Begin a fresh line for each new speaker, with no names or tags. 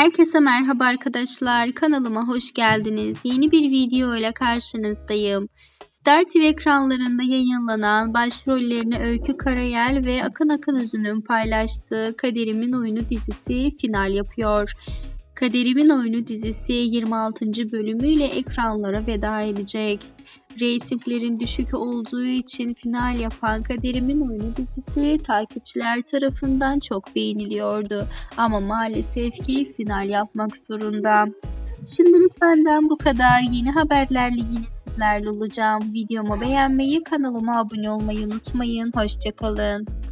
Herkese merhaba arkadaşlar. Kanalıma hoş geldiniz. Yeni bir video ile karşınızdayım. Star TV ekranlarında yayınlanan başrollerini Öykü Karayel ve Akın Akın Üzü'nün paylaştığı Kaderimin Oyunu dizisi final yapıyor. Kaderimin Oyunu dizisi 26. bölümüyle ekranlara veda edecek. Reytinglerin düşük olduğu için final yapan Kaderimin Oyunu dizisi takipçiler tarafından çok beğeniliyordu. Ama maalesef ki final yapmak zorunda. Şimdilik benden bu kadar. Yeni haberlerle yine sizlerle olacağım. Videomu beğenmeyi, kanalıma abone olmayı unutmayın. Hoşçakalın.